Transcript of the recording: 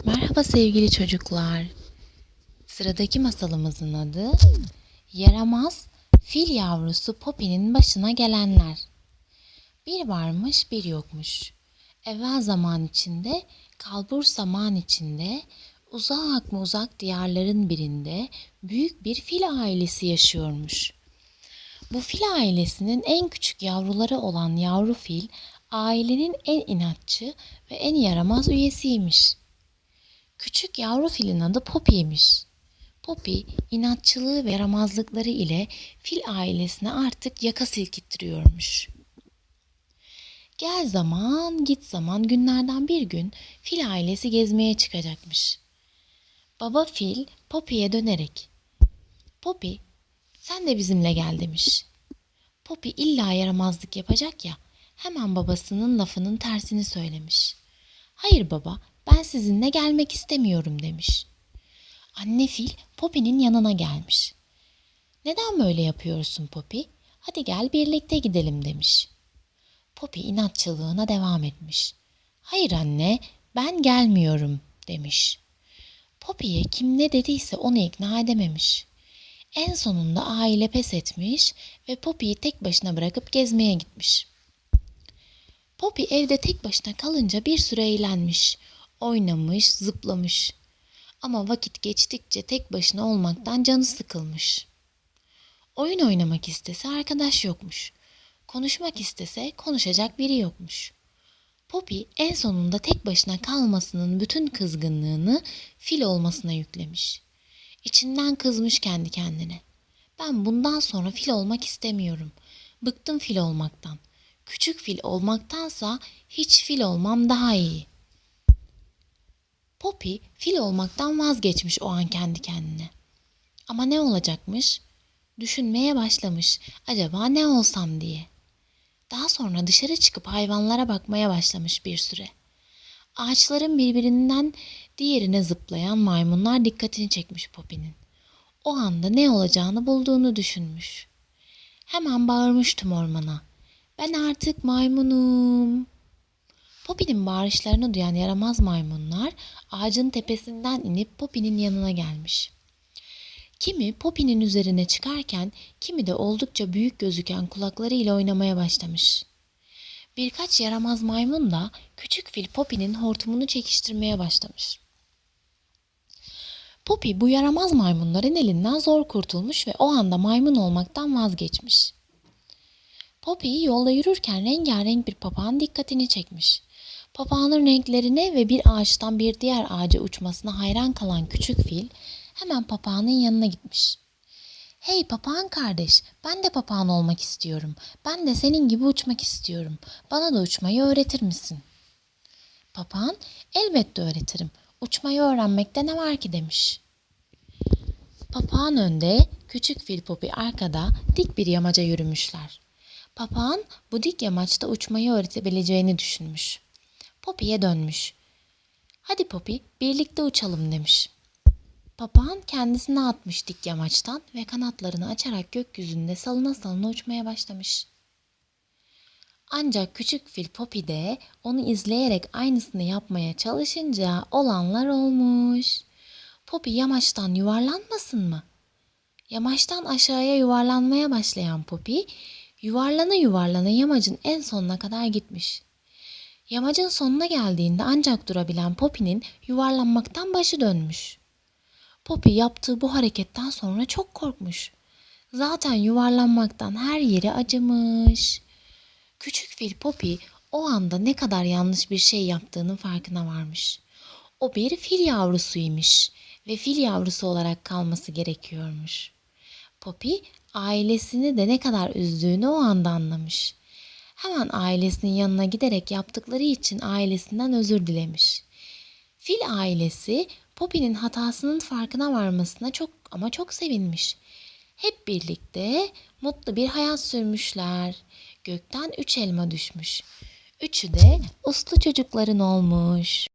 Merhaba sevgili çocuklar. Sıradaki masalımızın adı Yaramaz Fil Yavrusu Poppy'nin başına gelenler. Bir varmış bir yokmuş. Evvel zaman içinde, kalbur zaman içinde, uzak mı uzak diyarların birinde büyük bir fil ailesi yaşıyormuş. Bu fil ailesinin en küçük yavruları olan yavru fil, ailenin en inatçı ve en yaramaz üyesiymiş. Küçük yavru filin adı Poppy'ymiş. Poppy inatçılığı ve yaramazlıkları ile fil ailesine artık yaka silkittiriyormuş. Gel zaman git zaman günlerden bir gün fil ailesi gezmeye çıkacakmış. Baba fil Poppy'ye dönerek Poppy sen de bizimle gel demiş. Poppy illa yaramazlık yapacak ya hemen babasının lafının tersini söylemiş. Hayır baba ben sizinle gelmek istemiyorum demiş. Anne fil Poppy'nin yanına gelmiş. Neden böyle yapıyorsun Poppy? Hadi gel birlikte gidelim demiş. Poppy inatçılığına devam etmiş. Hayır anne ben gelmiyorum demiş. Poppy'ye kim ne dediyse onu ikna edememiş. En sonunda aile pes etmiş ve Poppy'yi tek başına bırakıp gezmeye gitmiş. Poppy evde tek başına kalınca bir süre eğlenmiş, oynamış, zıplamış. Ama vakit geçtikçe tek başına olmaktan canı sıkılmış. Oyun oynamak istese arkadaş yokmuş. Konuşmak istese konuşacak biri yokmuş. Poppy en sonunda tek başına kalmasının bütün kızgınlığını fil olmasına yüklemiş. İçinden kızmış kendi kendine. Ben bundan sonra fil olmak istemiyorum. Bıktım fil olmaktan. Küçük fil olmaktansa hiç fil olmam daha iyi. Poppy fil olmaktan vazgeçmiş o an kendi kendine. Ama ne olacakmış? Düşünmeye başlamış. Acaba ne olsam diye. Daha sonra dışarı çıkıp hayvanlara bakmaya başlamış bir süre. Ağaçların birbirinden diğerine zıplayan maymunlar dikkatini çekmiş Poppy'nin. O anda ne olacağını bulduğunu düşünmüş. Hemen bağırmış tüm ormana. Ben artık maymunum. Poppy'nin bağırışlarını duyan yaramaz maymunlar ağacın tepesinden inip Poppy'nin yanına gelmiş. Kimi Poppy'nin üzerine çıkarken kimi de oldukça büyük gözüken kulaklarıyla oynamaya başlamış. Birkaç yaramaz maymun da küçük fil Poppy'nin hortumunu çekiştirmeye başlamış. Poppy bu yaramaz maymunların elinden zor kurtulmuş ve o anda maymun olmaktan vazgeçmiş. Poppy yolda yürürken rengarenk bir papağan dikkatini çekmiş. Papağanın renklerine ve bir ağaçtan bir diğer ağaca uçmasına hayran kalan küçük fil hemen papağanın yanına gitmiş. Hey papağan kardeş, ben de papağan olmak istiyorum. Ben de senin gibi uçmak istiyorum. Bana da uçmayı öğretir misin? Papağan, elbette öğretirim. Uçmayı öğrenmekte ne var ki demiş. Papağan önde, küçük fil Poppy arkada dik bir yamaca yürümüşler. Papağan bu dik yamaçta uçmayı öğretebileceğini düşünmüş. Poppy'ye dönmüş. Hadi Poppy birlikte uçalım demiş. Papağan kendisine atmış dik yamaçtan ve kanatlarını açarak gökyüzünde salına salına uçmaya başlamış. Ancak küçük fil Poppy de onu izleyerek aynısını yapmaya çalışınca olanlar olmuş. Poppy yamaçtan yuvarlanmasın mı? Yamaçtan aşağıya yuvarlanmaya başlayan Poppy, yuvarlana yuvarlana yamacın en sonuna kadar gitmiş. Yamacın sonuna geldiğinde ancak durabilen Poppy'nin yuvarlanmaktan başı dönmüş. Poppy yaptığı bu hareketten sonra çok korkmuş. Zaten yuvarlanmaktan her yeri acımış. Küçük fil Poppy o anda ne kadar yanlış bir şey yaptığının farkına varmış. O bir fil yavrusuymuş ve fil yavrusu olarak kalması gerekiyormuş. Poppy ailesini de ne kadar üzdüğünü o anda anlamış. Hemen ailesinin yanına giderek yaptıkları için ailesinden özür dilemiş. Fil ailesi Poppy'nin hatasının farkına varmasına çok ama çok sevinmiş. Hep birlikte mutlu bir hayat sürmüşler. Gökten üç elma düşmüş. Üçü de uslu çocukların olmuş.